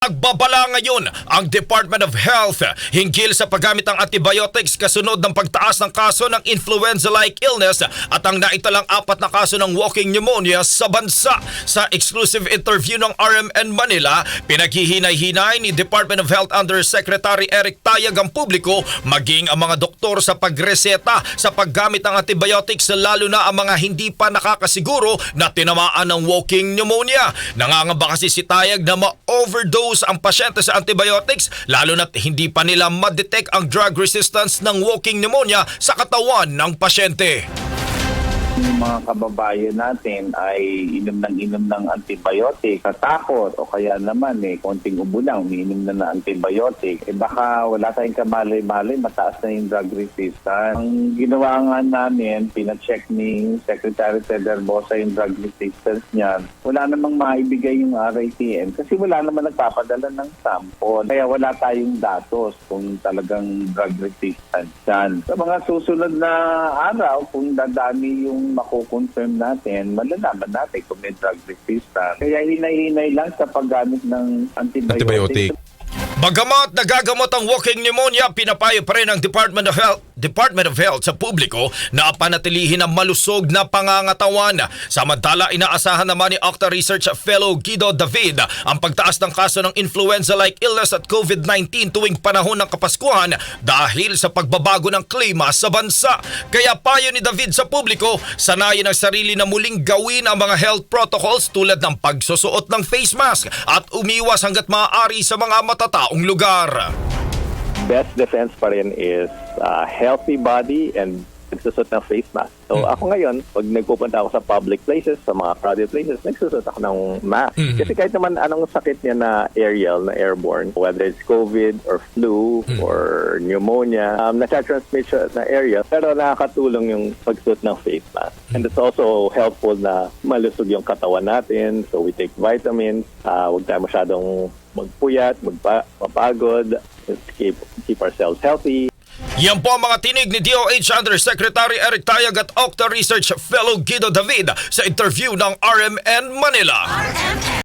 Nagbabala ngayon ang Department of Health hinggil sa paggamit ng antibiotics kasunod ng pagtaas ng kaso ng influenza-like illness at ang naitalang apat na kaso ng walking pneumonia sa bansa. Sa exclusive interview ng RMN Manila, pinaghihinay-hinay ni Department of Health Undersecretary Eric Tayag ang publiko maging ang mga doktor sa pagreseta sa paggamit ng antibiotics lalo na ang mga hindi pa nakakasiguro na tinamaan ng walking pneumonia. Nangangamba kasi si Tayag na ma-overdose ang pasyente sa antibiotics lalo na't hindi pa nila ma-detect ang drug resistance ng walking pneumonia sa katawan ng pasyente. Yung mga kababayan natin ay inom ng inom ng antibiotic, katakot o kaya naman eh, konting ubo lang, umiinom na ng antibiotic, eh baka wala tayong kamalay-malay, mataas na yung drug resistance. Ang ginawa nga namin, pinacheck ni Secretary Ted Herbosa yung drug resistance niyan. Wala namang maibigay yung RITM kasi wala naman nagpapadala ng sample. Kaya wala tayong datos kung talagang drug resistance yan. Sa mga susunod na araw, kung dadami yung mako-confirm natin, malalaman natin kung may drug resistance. Kaya hinay-hinay lang sa paggamit ng antibiotic. Antibiotic. Bagamat nagagamot ang walking pneumonia, pinapayo pa rin ng Department of Health Department of Health sa publiko na panatilihin ang malusog na pangangatawan. Samantala, inaasahan naman ni Octa Research Fellow Guido David ang pagtaas ng kaso ng influenza-like illness at COVID-19 tuwing panahon ng Kapaskuhan dahil sa pagbabago ng klima sa bansa. Kaya payo ni David sa publiko, sanayin ang sarili na muling gawin ang mga health protocols tulad ng pagsusuot ng face mask at umiwas hanggat maaari sa mga matataong lugar. Best defense pa rin is uh, healthy body and nagsusot ng face mask. So ako ngayon, pag nagpupunta ako sa public places, sa mga crowded places, nagsusot ako ng mask. Kasi kahit naman anong sakit niya na aerial, na airborne, whether it's COVID or flu or pneumonia, um, nasa-transmit siya na aerial, pero nakakatulong yung pagsuot ng face mask. And it's also helpful na malusog yung katawan natin. So we take vitamins, uh, huwag tayo masyadong magpuyat, magpa- keep, keep ourselves healthy, Yan po ang mga tinig ni DOH Undersecretary Eric Tayag at Octa Research Fellow Guido David sa interview ng RMN Manila.